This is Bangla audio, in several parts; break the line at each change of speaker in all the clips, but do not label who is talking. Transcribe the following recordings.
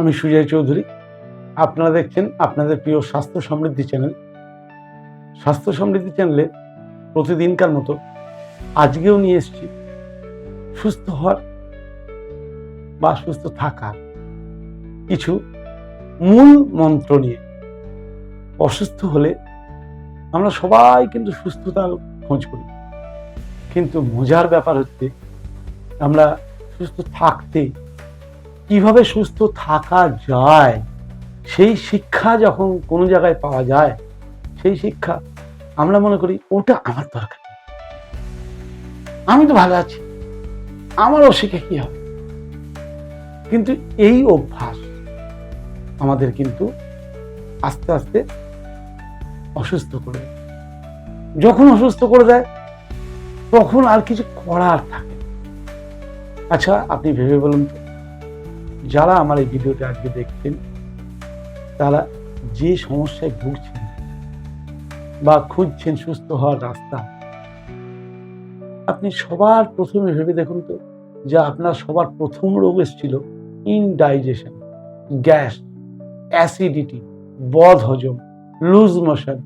আমি সুজয় চৌধুরী। আপনারা দেখছেন আপনাদের প্রিয় স্বাস্থ্য সমৃদ্ধি চ্যানেল। স্বাস্থ্য সমৃদ্ধি চ্যানেলে প্রতিদিনকার মতো আজকেও নিয়ে এসেছি সুস্থ হওয়ার বা সুস্থ থাকার কিছু মূল মন্ত্র নিয়ে। অসুস্থ হলে আমরা সবাই কিন্তু সুস্থতার খোঁজ করি। কিন্তু মজার ব্যাপার হচ্ছে আমরা সুস্থ থাকতে কীভাবে সুস্থ থাকা যায়? সেই শিক্ষা যখন কোনো জায়গায় পাওয়া যায়, সেই শিক্ষা আমরা মনে করি ওটা আমার দরকার আমি তো ভালো আছি। আমারও শিখে কি হবে? কিন্তু এই অভ্যাস আমাদের কিন্তু আস্তে আস্তে অসুস্থ করে। যখন অসুস্থ করে দেয়, তখন আর কিছু করার থাকে আচ্ছা আপনি ভেবে বলুন তো যারা আমার এই ভিডিওটা আজকে দেখছেন, তারা যে সমস্যায় ভুগছেন বা খুঁজছেন সুস্থ হওয়ার রাস্তা, আপনি সবার প্রথমে ভেবে দেখুন তো যে আপনার সবার প্রথম রোগ এসেছিল ইনডাইজেশন গ্যাস অ্যাসিডিটি বদ হজম লুজ মোশন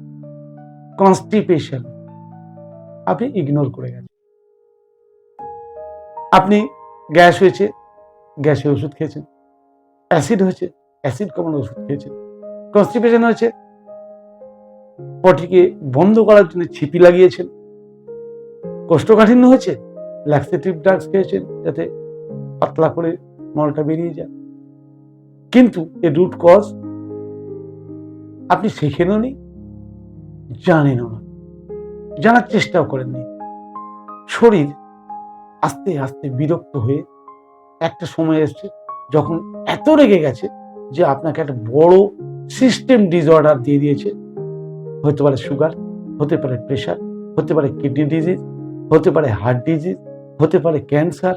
কনস্টিপেশন আপনি ইগনোর করে গেছেন। আপনি গ্যাস হয়েছে গ্যাসের ওষুধ খেয়েছেন। অ্যাসিড হয়েছে, অ্যাসিড কমানোর ওষুধ খেয়েছেন। কনস্টিপেশন হয়েছে। পটিকে বন্ধ করার জন্য ছিপি লাগিয়েছেন। কোষ্ঠকাঠিন্য হয়েছে। ল্যাক্সেটিভ ড্রাগস খেয়েছেন যাতে পাতলা করে মলটা বেরিয়ে যায়। কিন্তু এ রুট কজ আপনি শেখেনও নি, জানেনও না। জানার চেষ্টাও করেননি। শরীর আস্তে আস্তে বিরক্ত হয়ে একটা সময় এসছে যখন এত রেগে গেছে যে আপনাকে একটা বড় সিস্টেম ডিসঅর্ডার দিয়ে দিয়েছে। হতে পারে সুগার হতে পারে প্রেশার হতে পারে কিডনি ডিজিজ হতে পারে হার্ট ডিজিজ হতে পারে ক্যান্সার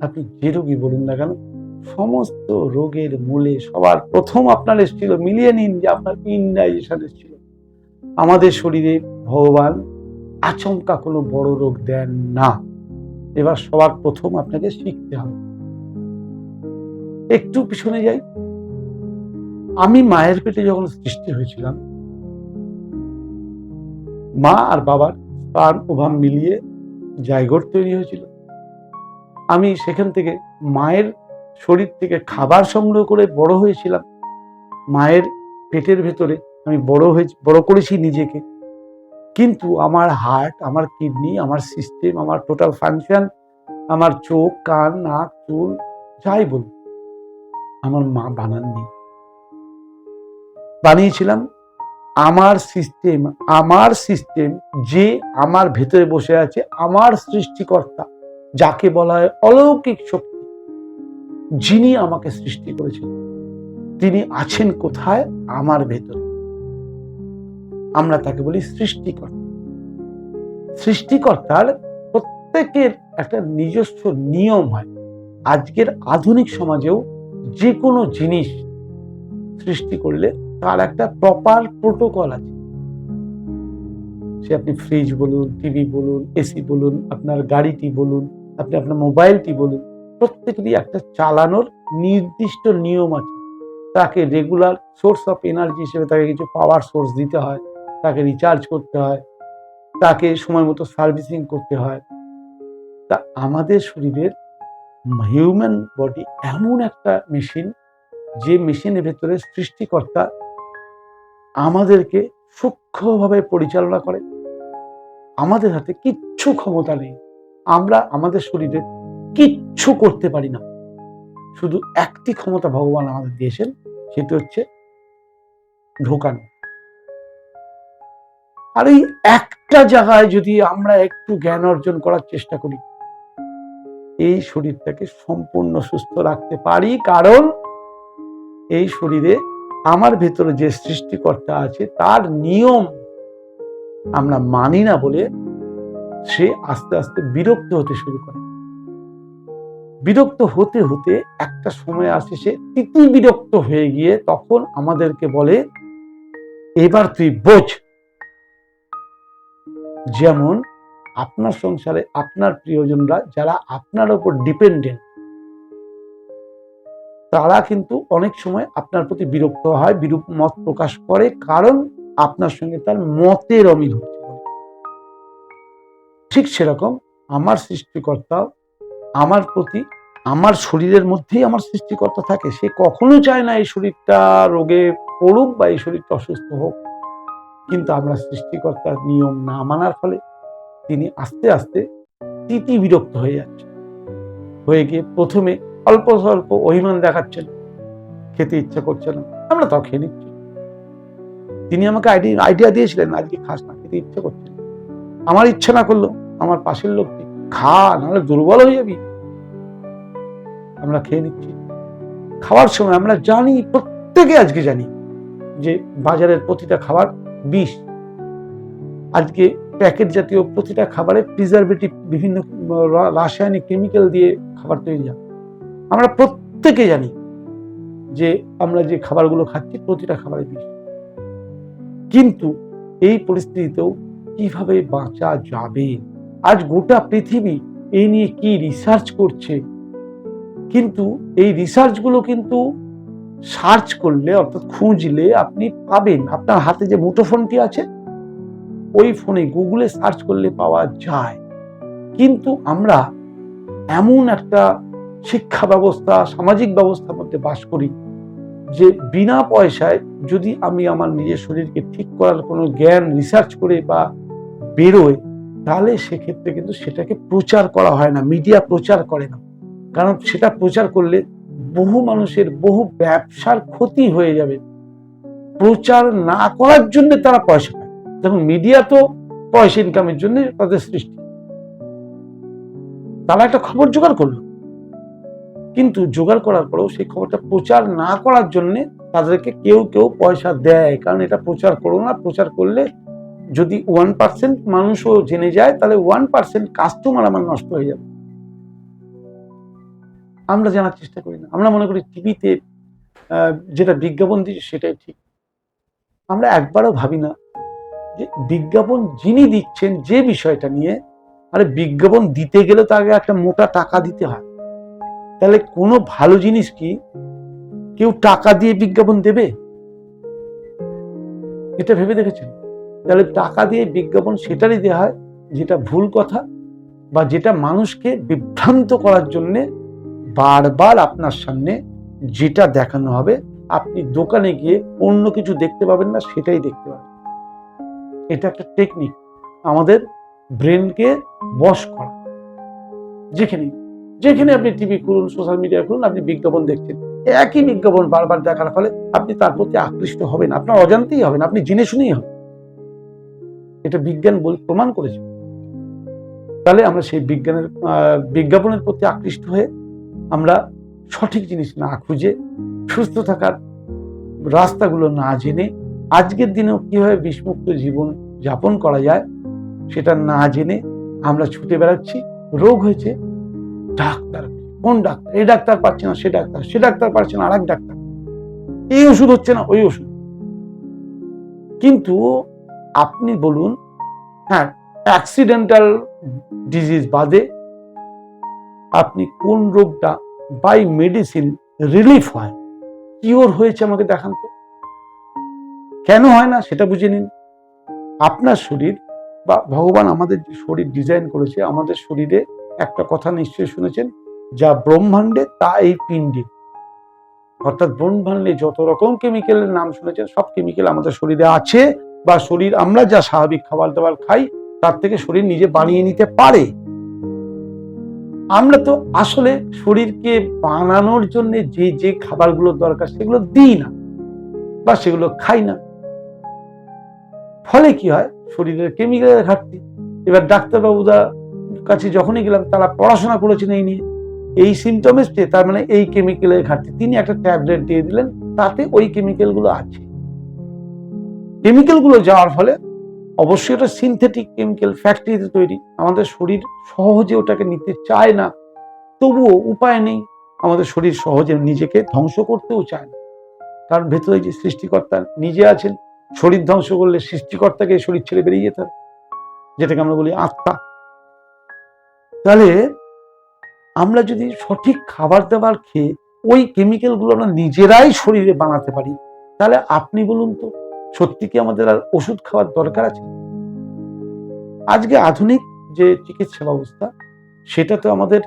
আপনি যে রোগী বলুন না কেন, সমস্ত রোগের মূলে সবার প্রথম আপনার এসেছিল মিলিয়ে নিন যে আপনার ইনডাইজেশন এসেছিল। আমাদের শরীরে ভগবান আচমকা কোনো বড় রোগ দেন না। এবার সবার প্রথম আপনাকে শিখতে হবে। একটু পিছনে যাই। আমি মায়ের পেটে যখন সৃষ্টি হয়েছিলাম, মা আর বাবার স্পার্ম ওভাম মিলিয়ে জায়গর তৈরি হয়েছিল। আমি সেখান থেকে মায়ের শরীর থেকে খাবার সংগ্রহ করে বড় হয়েছিলাম। মায়ের পেটের ভেতরে আমি বড় হয়ে, বড় করেছি নিজেকে। কিন্তু আমার হার্ট, আমার কিডনি, আমার সিস্টেম, আমার টোটাল ফাংশন, আমার চোখ, কান, নাক, চুল, যাই বলুন আমার মা বানাননি। বানিয়েছিলাম আমার সিস্টেম আমার সিস্টেম যে আমার ভেতরে বসে আছে, আমার সৃষ্টিকর্তা, যাকে বলা হয় অলৌকিক শক্তি, যিনি আমাকে সৃষ্টি করেছেন। তিনি আছেন কোথায়? আমার ভেতরে। আমরা তাকে বলি সৃষ্টিকর্তা। সৃষ্টিকর্তার প্রত্যেকের একটা নিজস্ব নিয়ম হয়। আজকের আধুনিক সমাজেও যে কোনো জিনিস সৃষ্টি করলে তার একটা প্রপার প্রোটোকল আছে। সে আপনি ফ্রিজ বলুন টিভি বলুন এসি বলুন, আপনার গাড়িটি বলুন, আপনি আপনার মোবাইলটি বলুন, প্রত্যেকেরই একটা চালানোর নির্দিষ্ট নিয়ম আছে। তাকে রেগুলার সোর্স অফ এনার্জি হিসেবে তাকে কিছু পাওয়ার সোর্স দিতে হয়, তাকে রিচার্জ করতে হয়, তাকে সময় মতো সার্ভিসিং করতে হয়। তা আমাদের শরীরের হিউম্যান বডি এমন একটা মেশিন যে মেশিনের ভেতরে সৃষ্টিকর্তা আমাদেরকে সূক্ষ্মভাবে পরিচালনা করে। আমাদের হাতে কিচ্ছু ক্ষমতা নেই। আমরা আমাদের শরীরে কিচ্ছু করতে পারি না। শুধু একটি ক্ষমতা ভগবান আমাদের দিয়েছেন, সেটি হচ্ছে ঢোকানো। আর এই একটা জায়গায় যদি আমরা একটু জ্ঞান অর্জন করার চেষ্টা করি এই শরীরটাকে সম্পূর্ণ সুস্থ রাখতে পারি। কারণ এই শরীরে আমার ভেতরে যে সৃষ্টিকর্তা আছে, তার নিয়ম আমরা মানি না বলে সে আস্তে আস্তে বিরক্ত হতে শুরু করে। বিরক্ত হতে হতে একটা সময় আসে, সে তিতি বিরক্ত হয়ে গিয়ে তখন আমাদেরকে বলে, এবার তুই বোঝ। যেমন আপনার সংসারে আপনার প্রিয়জনরা, যারা আপনার উপর ডিপেন্ডেন্ট তারা কিন্তু অনেক সময় আপনার প্রতি বিরক্ত হয়, বিরূপ মত প্রকাশ করে, কারণ আপনার সঙ্গে তার মতের অমিল হচ্ছে। ঠিক সেরকম আমার সৃষ্টিকর্তা, আমার প্রতি, আমার শরীরের মধ্যেই আমার সৃষ্টিকর্তা থাকে। সে কখনো চায় না এই শরীরটা রোগে পড়ুক বা এই শরীরটা অসুস্থ হোক। কিন্তু আমরা সৃষ্টিকর্তার নিয়ম না মানার ফলে তিনি আস্তে আস্তে তিতি বিরক্ত হয়ে যাচ্ছে। হয়ে গিয়ে প্রথমে অল্প স্বল্প অভিমান দেখাচ্ছেন। খেতে ইচ্ছা করছে না। আমরা তাও খেয়ে নিচ্ছি। তিনি আমাকে আইডিয়া আইডিয়া দিয়েছিলেন আজকে খাস না, খেতে ইচ্ছা করছে আমার ইচ্ছা না করল আমার পাশের লোকটি খা নাহলে দুর্বল হয়ে যাবি। আমরা খেয়ে নিচ্ছি। খাওয়ার সময় আমরা জানি, প্রত্যেকে আজকে জানি যে বাজারের প্রতিটা খাবার বিষ। আজকে প্যাকেট জাতীয় প্রতিটা খাবারে প্রিজারভেটিভ বিভিন্ন রাসায়নিক কেমিক্যাল দিয়ে খাবার তৈরি হয়। আমরা প্রত্যেকে জানি যে আমরা যে খাবারগুলো খাচ্ছি, প্রতিটা খাবারে বিষ। কিন্তু এই পরিস্থিতিতেও কীভাবে বাঁচা যাবে? আজ গোটা পৃথিবী এই নিয়ে কি রিসার্চ করছে? কিন্তু এই রিসার্চগুলো কিন্তু সার্চ করলে, অর্থাৎ খুঁজলে আপনি পাবেন। আপনার হাতে যে মুঠোফোনটি আছে ওই ফোনে গুগলে সার্চ করলে পাওয়া যায়। কিন্তু আমরা এমন একটা শিক্ষা ব্যবস্থা, সামাজিক ব্যবস্থার মধ্যে বাস করি যে বিনা পয়সায় যদি আমি আমার নিজের শরীরকে ঠিক করার কোনো জ্ঞান রিসার্চ করে বা বেরোয়, তাহলে সেক্ষেত্রে কিন্তু সেটাকে প্রচার করা হয় না মিডিয়া প্রচার করে না। কারণ সেটা প্রচার করলে বহু মানুষের বহু ব্যবসার ক্ষতি হয়ে যাবে। প্রচার না করার জন্য তারা পয়সা পায় দেখুন মিডিয়া তো পয়সা ইনকামের জন্য তাদের সৃষ্টি। তারা একটা খবর জোগাড় করল। কিন্তু জোগাড় করার পরেও সেই খবরটা প্রচার না করার জন্য তাদেরকে কেউ কেউ পয়সা দেয়। কারণ এটা প্রচার করো না, প্রচার করলে যদি ওয়ান পার্সেন্ট মানুষও জেনে যায়, তাহলে ওয়ান পার্সেন্ট কাস্টমার আমার নষ্ট হয়ে যাবে। আমরা জানার চেষ্টা করি না। আমরা মনে করি টিভিতে যেটা বিজ্ঞাপন দিচ্ছে সেটাই ঠিক। আমরা একবারও ভাবি না যে বিজ্ঞাপন যিনি দিচ্ছেন যে বিষয়টা নিয়ে, আরে বিজ্ঞাপন দিতে গেলে তাকে একটা মোটা টাকা দিতে হয়। তাহলে কোনো ভালো জিনিস কি কেউ টাকা দিয়ে বিজ্ঞাপন দেবে? এটা ভেবে দেখেছেন? তাহলে টাকা দিয়ে বিজ্ঞাপন সেটারই দেওয়া হয় যেটা ভুল কথা বা যেটা মানুষকে বিভ্রান্ত করার জন্য বারবার আপনার সামনে যেটা দেখানো হবে, আপনি দোকানে গিয়ে অন্য কিছু দেখতে পাবেন না, সেটাই দেখতে পাবেন। এটা একটা টেকনিক আমাদের ব্রেনকে বশ করা। যেখানে যেখানে আপনি টিভি খুলুন সোশ্যাল মিডিয়া খুলুন, আপনি বিজ্ঞাপন দেখছেন, একই বিজ্ঞাপন বারবার দেখার ফলে আপনি তার প্রতি আকৃষ্ট হবেন, আপনার অজান্তেই হবেন, আপনি জেনে শুনেই হবেন। এটা বিজ্ঞান বল প্রমাণ করেছে। তাহলে আমরা সেই বিজ্ঞানের বিজ্ঞাপনের প্রতি আকৃষ্ট হয়ে আমরা সঠিক জিনিস না খুঁজে, সুস্থ থাকার রাস্তাগুলো না জেনে আজকের দিনেও কীভাবে বিষমুক্ত জীবন যাপন করা যায়, সেটা না জেনে আমরা ছুটে বেড়াচ্ছি। রোগ হয়েছে, ডাক্তার, কোন ডাক্তার? এই ডাক্তার পাচ্ছে না, সে ডাক্তার সে ডাক্তার পাচ্ছে না আর এক ডাক্তার। এই ওষুধ হচ্ছে না, ওই ওষুধ। কিন্তু আপনি বলুন হ্যাঁ অ্যাক্সিডেন্টাল ডিজিজ বাদে আপনি কোন রোগটা বাই মেডিসিন রিলিফ হয়? কিওর হয়েছে আমাকে দেখান তো। কেন হয় না সেটা বুঝে নিন। আপনার শরীর বা ভগবান আমাদের যে শরীর ডিজাইন করেছে, আমাদের শরীরে একটা কথা নিশ্চয়ই শুনেছেন, যা ব্রহ্মাণ্ডে তা এই পিণ্ডে। অর্থাৎ ব্রহ্মাণ্ডে যত রকম কেমিক্যালের নাম শুনেছেন, সব কেমিক্যাল আমাদের শরীরে আছে বা শরীর আমরা যা স্বাভাবিক খাবার দাবার খাই, তার থেকে শরীর নিজে বানিয়ে নিতে পারে। আমরা তো আসলে শরীরকে বানানোর জন্য যে যে খাবারগুলো দরকার, সেগুলো দিই না বা সেগুলো খাই না। ফলে কি হয়? শরীরের কেমিক্যালের ঘাটতি। এবার ডাক্তারবাবুরা কাছে যখনই গেলাম, তারা পড়াশোনা করেছেন এই নিয়ে। এই সিমটম তার মানে এই কেমিক্যালের ঘাটতি। তিনি একটা ট্যাবলেট দিয়ে দিলেন, তাতে ওই কেমিক্যালগুলো আছে। কেমিক্যালগুলো যাওয়ার ফলে অবশ্যই ওটা সিনথেটিক কেমিক্যাল ফ্যাক্টরিতে তৈরি। আমাদের শরীর সহজে ওটাকে নিতে চায় না। তবুও উপায় নেই। আমাদের শরীর সহজে নিজেকে ধ্বংস করতেও চায় না। কারণ ভেতরে যে সৃষ্টিকর্তা নিজে আছেন শরীর ধ্বংস করলে সৃষ্টিকর্তাকে শরীর ছেড়ে বেরিয়ে যেতে হবে, যেটাকে আমরা বলি আত্মা। তাহলে আমরা যদি সঠিক খাবার দাবার খেয়ে ওই কেমিক্যালগুলো আমরা নিজেরাই শরীরে বানাতে পারি, তাহলে আপনি বলুন তো, সত্যি কি আমাদের আর ওষুধ খাওয়ার দরকার আছে? আজকে আধুনিক যে চিকিৎসা ব্যবস্থা সেটা তো আমাদের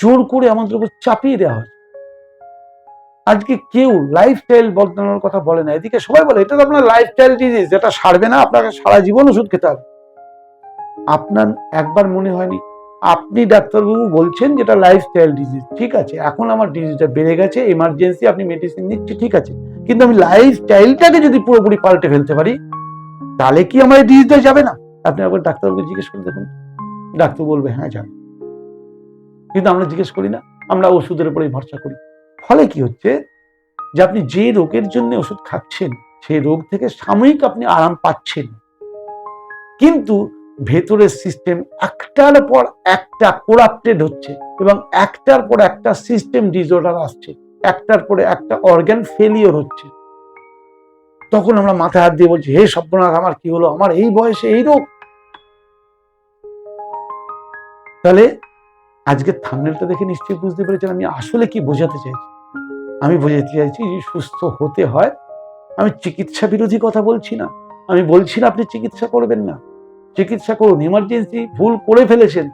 জোর করে আমাদের উপর চাপিয়ে দেওয়া হয় আজকে কেউ লাইফস্টাইল বদলানোর কথা বলে না। এদিকে সবাই বলে, এটা তো আপনার লাইফস্টাইল ডিজিজ যেটা সারবে না, আপনাকে সারা জীবন ওষুধ খেতে হবে। আপনার একবার মনে হয়নি, আপনি ডাক্তারবাবু বলছেন যেটা লাইফস্টাইল ডিজিজ ঠিক আছে, এখন আমার ডিজিজটা বেড়ে গেছে এমার্জেন্সি আপনি মেডিসিন নিচ্ছে, ঠিক আছে, কিন্তু আমি লাইফস্টাইলটাকে যদি পুরোপুরি পাল্টে ফেলতে পারি, তাহলে কি আমার এই ডিজিজটা যাবে না? আপনি একবার ডাক্তারবাবুকে জিজ্ঞেস করে দেখুন। ডাক্তার বলবে হ্যাঁ যাবে। কিন্তু আমরা জিজ্ঞেস করি না, আমরা ওষুধের উপরেই ভরসা করি। ফলে কি হচ্ছে যে আপনি যে রোগের জন্য ওষুধ খাচ্ছেন, সেই রোগ থেকে সাময়িক আপনি আরাম পাচ্ছেন। কিন্তু ভেতরের সিস্টেম একটার পর একটা কোরাপ্টেড হচ্ছে এবং একটার পর একটা সিস্টেম ডিসঅর্ডার আসছে, একটার পরে একটা অর্গান ফেলিওর হচ্ছে। তখন আমরা মাথায় হাত দিয়ে বলছি, হে সর্বনাথ আমার কি হলো? আমার এই বয়সে এই রোগ? তাহলে আজকে থামনেলটা দেখে নিশ্চয়ই বুঝতে পেরেছেন আমি আসলে কি বোঝাতে চাইছি। আমি বোঝাতে চাইছি যে সুস্থ হতে হয়। আমি চিকিৎসা বিরোধী কথা বলছি না। আমি বলছি না আপনি চিকিৎসা করবেন না। চিকিৎসা করুন ইমার্জেন্সি ভুল করে ফেলেছেন।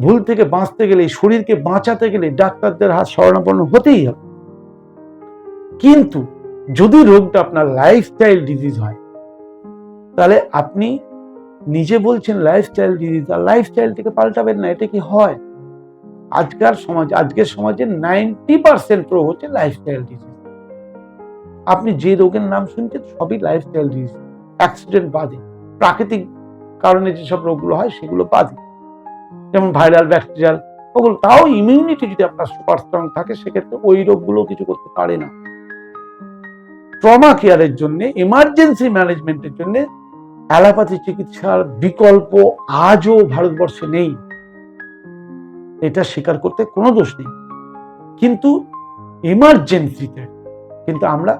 ভুল থেকে বাঁচতে গেলে শরীরকে বাঁচাতে গেলে ডাক্তারদের হাত শরণাপন্ন হতেই হবে। কিন্তু যদি রোগটা আপনার লাইফস্টাইল ডিজিজ হয়, তাহলে আপনি নিজে বলছেন লাইফস্টাইল ডিজিজ আর লাইফস্টাইলটাকে পাল্টাবেন না, এটা কি হয়? আজকাল সমাজ, আজকের সমাজে নাইনটি পার্সেন্ট রোগ হচ্ছে লাইফস্টাইল ডিজিজ আপনি যে রোগের নাম শুনছেন, সবই লাইফস্টাইল ডিজিজ অ্যাক্সিডেন্ট বাদে। প্রাকৃতিক কারণে যেসব রোগগুলো হয়, সেগুলো বাদে। যেমন ভাইরাল ব্যাকটেরিয়াল ওগুলো, তাও ইমিউনিটি যদি আপনার সুপার স্ট্রং থাকে, সেক্ষেত্রে ওই রোগগুলো কিছু করতে পারে না। ট্রমা কেয়ারের জন্য এমার্জেন্সি ম্যানেজমেন্টের জন্য অ্যালোপ্যাথি চিকিৎসার বিকল্প আজও ভারতবর্ষে নেই। এটা স্বীকার করতে কোনো দোষ নেই। কিন্তু এমার্জেন্সিতে কিন্তু আমরা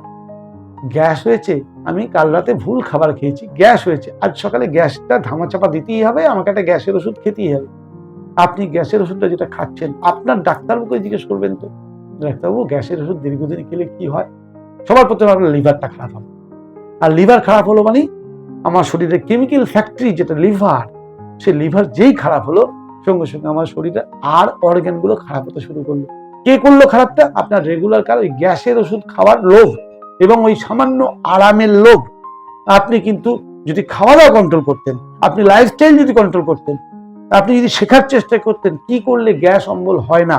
গ্যাস হয়েছে, আমি কাল রাতে ভুল খাবার খেয়েছি, গ্যাস হয়েছে, আজ সকালে গ্যাসটা ধামাচাপা দিতেই হবে, আমাকে একটা গ্যাসের ওষুধ খেতেই হবে। আপনি গ্যাসের ওষুধটা যেটা খাচ্ছেন, আপনার ডাক্তারবাবুকে জিজ্ঞেস করবেন তো, ডাক্তারবাবু, গ্যাসের ওষুধ দীর্ঘদিন খেলে কি হয়? সবার প্রথমে আপনার লিভারটা খারাপ হবে। আর লিভার খারাপ হলো মানে আমার শরীরের কেমিক্যাল ফ্যাক্টরি যেটা লিভার, সে লিভার যেই খারাপ হলো সঙ্গে সঙ্গে আমার শরীরে আর অর্গ্যানগুলো খারাপ হতে শুরু করল। কে করল খারাপটা? আপনার রেগুলার কারণ ওই গ্যাসের ওষুধ খাওয়ার লোভ এবং ওই সামান্য আরামের লোভ। আপনি কিন্তু যদি খাওয়া দাওয়া কন্ট্রোল করতেন, আপনি লাইফস্টাইল যদি কন্ট্রোল করতেন, আপনি যদি শেখার চেষ্টা করতেন কি করলে গ্যাস অম্বল হয় না।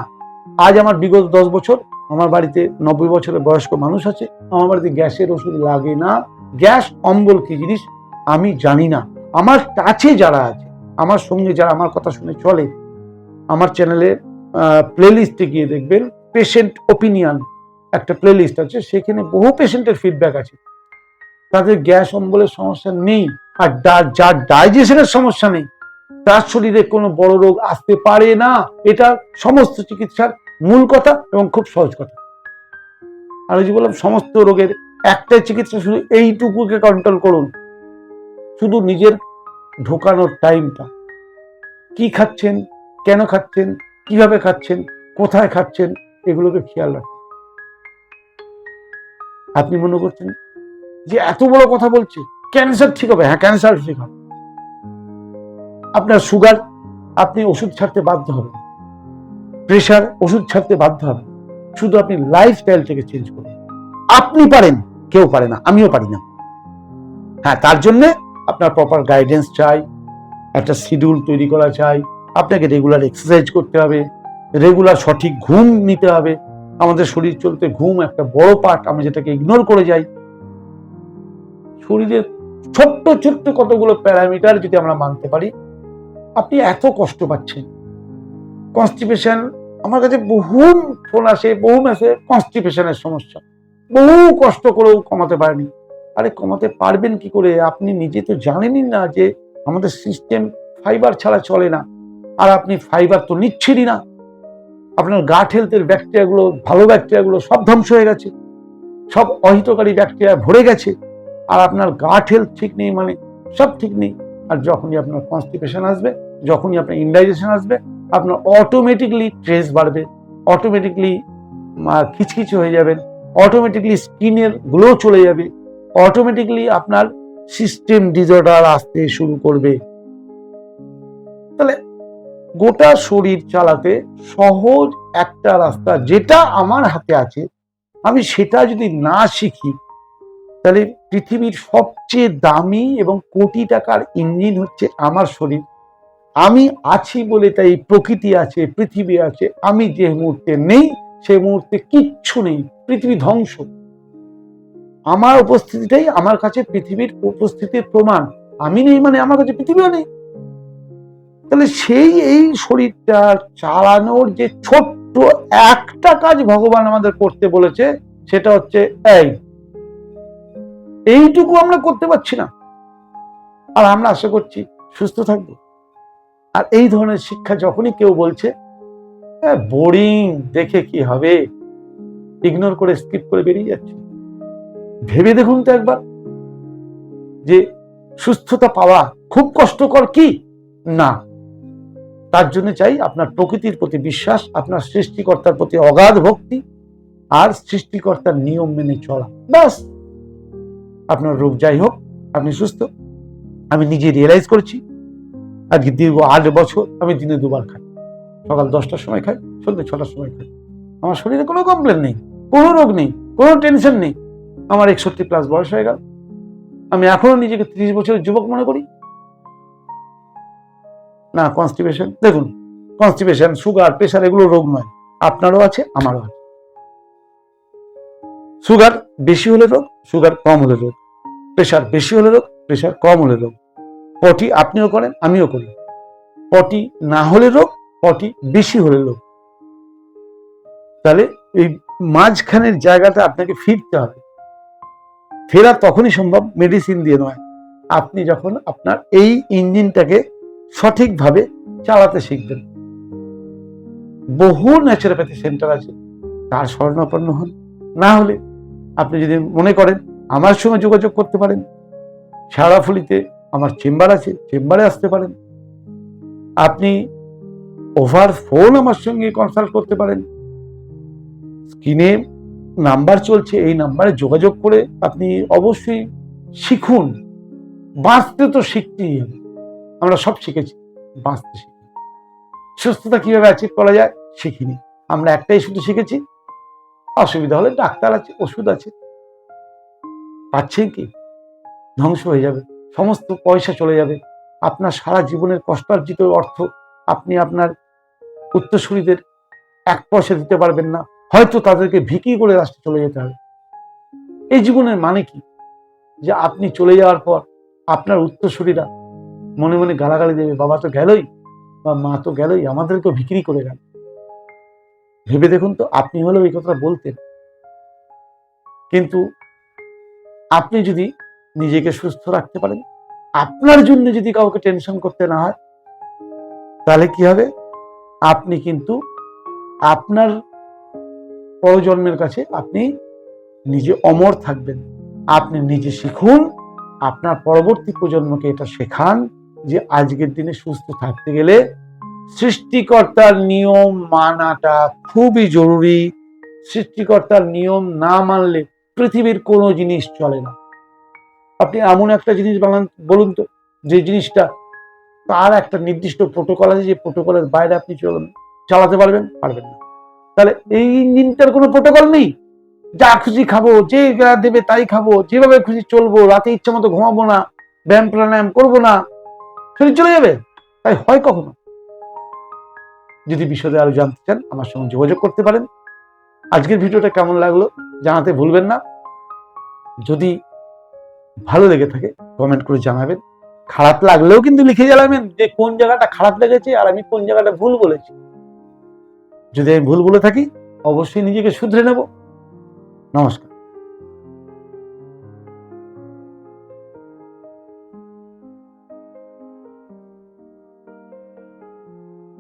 আজ আমার বিগত দশ বছর, আমার বাড়িতে নব্বই বছরের বয়স্ক মানুষ আছে, আমার বাড়িতে গ্যাসের ওষুধ লাগে না। গ্যাস অম্বল কি জিনিস? আমি জানি না। আমার কাছে যারা আছে আমার সঙ্গে যারা আমার কথা শুনে চলে, আমার চ্যানেলে প্লেলিস্টে গিয়ে দেখবেন পেশেন্ট ওপিনিয়ন একটা প্লেলিস্ট আছে, সেখানে বহু পেশেন্টের ফিডব্যাক আছে। তাদের গ্যাস অম্বলের সমস্যা নেই, আর যার ডাইজেশনের সমস্যা নেই, তার শরীরে কোনো বড় রোগ আসতে পারে না, এটা সমস্ত চিকিৎসার মূল কথা এবং খুব সহজ কথা। আর যে বললাম, সমস্ত রোগের একটাই চিকিৎসা শুধু এইটুকুকে কন্ট্রোল করুন। শুধু নিজের ঢোকানোর টাইমটা কি খাচ্ছেন? কেন খাচ্ছেন? কীভাবে খাচ্ছেন? কোথায় খাচ্ছেন? এগুলোকে খেয়াল রাখুন। আপনি মনে করছেন যে এত বড় কথা বলছে? ক্যান্সার ঠিক হবে। হ্যাঁ ক্যান্সার ঠিক হবে। আপনার সুগার, আপনি ওষুধ ছাড়তে বাধ্য হবেন। প্রেশার, ওষুধ ছাড়তে বাধ্য হবেন। শুধু আপনি লাইফস্টাইলটাকে চেঞ্জ করুন আপনি পারেন, কেউ পারে না। আমিও পারি না। হ্যাঁ তার জন্যে আপনার প্রপার গাইডেন্স চাই, একটা শিডিউল তৈরি করা চাই, আপনাকে রেগুলার এক্সারসাইজ করতে হবে রেগুলার সঠিক ঘুম নিতে হবে। আমাদের শরীর চলতে ঘুম একটা বড় পার্ট আমরা যেটাকে ইগনোর করে যাই। শরীরের ছোট্ট ছোট্ট কতগুলো প্যারামিটার যদি আমরা মানতে পারি, আপনি এত কষ্ট পাচ্ছেন। কনস্টিপেশন আমার কাছে বহু ফোন আসে বহু মেসে কনস্টিপেশনের সমস্যা। বহু কষ্ট করেও কমাতে পারেনি। আরে কমাতে পারবেন কি করে? আপনি নিজে তো জানেনই না যে আমাদের সিস্টেম ফাইবার ছাড়া চলে না। আর আপনি ফাইবার তো নিচ্ছেনই না। আপনার গাট হেলথের ব্যাকটেরিয়াগুলো ভালো ব্যাকটেরিয়াগুলো সব ধ্বংস হয়ে গেছে। সব অহিতকারী ব্যাকটেরিয়া ভরে গেছে। আর আপনার গাট হেলথ ঠিক নেই মানে সব ঠিক নেই। আর যখনই আপনার কনস্টিপেশন আসবে, যখনই আপনার ইনডাইজেশন আসবে, আপনার অটোমেটিকলি স্ট্রেস বাড়বে। অটোমেটিকলি খিচখিচে হয়ে যাবেন। অটোমেটিকলি স্কিনের গ্লো চলে যাবে। অটোমেটিকলি আপনার সিস্টেম ডিজর্ডার আসতে শুরু করবে। তাহলে গোটা শরীর চালাতে সহজ একটা রাস্তা যেটা আমার হাতে আছে, আমি সেটা যদি না শিখি, তাহলে পৃথিবীর সবচেয়ে দামি এবং কোটি টাকার ইঞ্জিন হচ্ছে আমার শরীর। আমি আছি বলে তাই প্রকৃতি আছে, পৃথিবী আছে, আমি যে মুহূর্তে নেই, সে মুহূর্তে কিচ্ছু নেই, পৃথিবী ধ্বংস। আমার উপস্থিতিটাই আমার কাছে পৃথিবীর উপস্থিতির প্রমাণ। আমি নেই মানে আমার কাছে পৃথিবীও নেই। তাহলে সেই এই শরীরটা চালানোর যে ছোট্ট একটা কাজ ভগবান আমাদের করতে বলেছে, সেটা হচ্ছে এই। এইটুকু আমরা করতে পারছি না। আর আমরা আশা করছি সুস্থ থাকব। আর এই ধরনের শিক্ষা যখনই কেউ বলছে বোরিং দেখে কি হবে? ইগনোর করে স্কিপ করে বেরিয়ে যাচ্ছে। ভেবে দেখুন তো একবার যে সুস্থতা পাওয়া খুব কষ্টকর কি? না। তার জন্য চাই আপনার প্রকৃতির প্রতি বিশ্বাস, আপনার সৃষ্টিকর্তার প্রতি অগাধ ভক্তি আর সৃষ্টিকর্তার নিয়ম মেনে চলা। ব্যাস। আপনার রোগ যাই হোক, আপনি সুস্থ। আমি নিজে রিয়েলাইজ করছি। আজকে দীর্ঘ আট বছর আমি দিনে দুবার খাই। সকাল দশটার সময় খাই, সন্ধ্যে ছটার সময় খাই। আমার শরীরে কোনো কমপ্লেন নেই, কোনো রোগ নেই, কোনো টেনশন নেই। আমার একষট্টি প্লাস বয়স হয়ে গেল। আমি এখনও নিজেকে ত্রিশ বছরের যুবক মনে করি। না কনস্টিপেশন দেখুন কনস্টিপেশন সুগার প্রেশার এগুলো রোগ নয়। আপনারও আছে, আমারও আছে। সুগার বেশি হলে রোগ সুগার কম হলে রোগ। প্রেশার বেশি হলে রোগ প্রেশার কম হলে রোগ। পটি আপনিও করেন, আমিও করি। পটি না হলে রোগ পটি বেশি হলে রোগ। তাহলে এই মাঝখানের জায়গাটা আপনাকে ফিরতে হবে। ফেরা তখনই সম্ভব মেডিসিন দিয়ে নয়। আপনি যখন আপনার এই ইঞ্জিনটাকে সঠিকভাবে চালাতে শিখবেন। বহু ন্যাচুরোপ্যাথি সেন্টার আছে, তার স্বর্ণাপন্ন হন। না হলে আপনি যদি মনে করেন আমার সঙ্গে যোগাযোগ করতে পারেন, সারাফুলিতে আমার চেম্বার আছে, চেম্বারে আসতে পারেন। আপনি ওভার ফোন আমার সঙ্গে কনসাল্ট করতে পারেন। স্ক্রিনে নাম্বার চলছে, এই নাম্বারে যোগাযোগ করে আপনি অবশ্যই শিখুন। বাঁচতে তো শিখতেই হবে। আমরা সব শিখেছি, বাঁচতে শিখি। সুস্থতা কীভাবে অ্যাচিভ করা যায়, শিখিনি। আমরা একটাই শুধু শিখেছি, অসুবিধা হলে ডাক্তার আছে, ওষুধ আছে। পাচ্ছেন কি? ধ্বংস হয়ে যাবে, সমস্ত পয়সা চলে যাবে। আপনার সারা জীবনের কষ্টার্জিত অর্থ আপনি আপনার উত্তরসূরিদের এক পয়সা দিতে পারবেন না। হয়তো তাদেরকে ভিকি করে রাস্তা চলে যেতে হবে। এই জীবনের মানে কি? যে আপনি চলে যাওয়ার পর আপনার উত্তরসূরিরা মনে মনে গালাগালি দেবে, বাবা তো গেলই বা মা তো গেলই, আমাদেরকেও বিক্রি করে গেল। ভেবে দেখুন তো, আপনি হলেও এই কথা বলতেন। কিন্তু আপনি যদি নিজেকে সুস্থ রাখতে পারেন, আপনার জন্য যদি কাউকে টেনশন করতে না হয়, তাহলে কি হবে? আপনি কিন্তু আপনার পরজন্মের কাছে আপনি নিজে অমর থাকবেন। আপনি নিজে শিখুন, আপনার পরবর্তী প্রজন্মকে এটা শেখান যে আজকের দিনে সুস্থ থাকতে গেলে সৃষ্টিকর্তার নিয়ম মানাটা খুবই জরুরি। সৃষ্টিকর্তার নিয়ম না মানলে পৃথিবীর কোনো জিনিস চলে না। আপনি এমন একটা জিনিস বানান, বলুন তো, যে জিনিসটা তার একটা নির্দিষ্ট প্রোটোকল আছে, যে প্রোটোকলের বাইরে আপনি চলুন, চালাতে পারবেন পারবেন না। তাহলে এই ইঞ্জিনটার কোনো প্রোটোকল নেই? যা খুশি খাব, যে দেবে তাই খাব, যেভাবে খুশি চলবো, রাতে ইচ্ছা মতো ঘুমাবো না, ব্যায়াম প্রাণায়াম করব না, শরীর চলে যাবে? তাই হয় কখনো? যদি বিষয়ে আরও জানতে চান, আমার সঙ্গে যোগাযোগ করতে পারেন। আজকের ভিডিওটা কেমন লাগল জানাতে ভুলবেন না। যদি ভালো লেগে থাকে কমেন্ট করে জানাবেন। খারাপ লাগলেও কিন্তু লিখে জানাবেন যে কোন জায়গাটা খারাপ লেগেছে আর আমি কোন জায়গাটা ভুল বলেছি। যদি আমি ভুল বলে থাকি অবশ্যই নিজেকে শুধরে নেব। নমস্কার।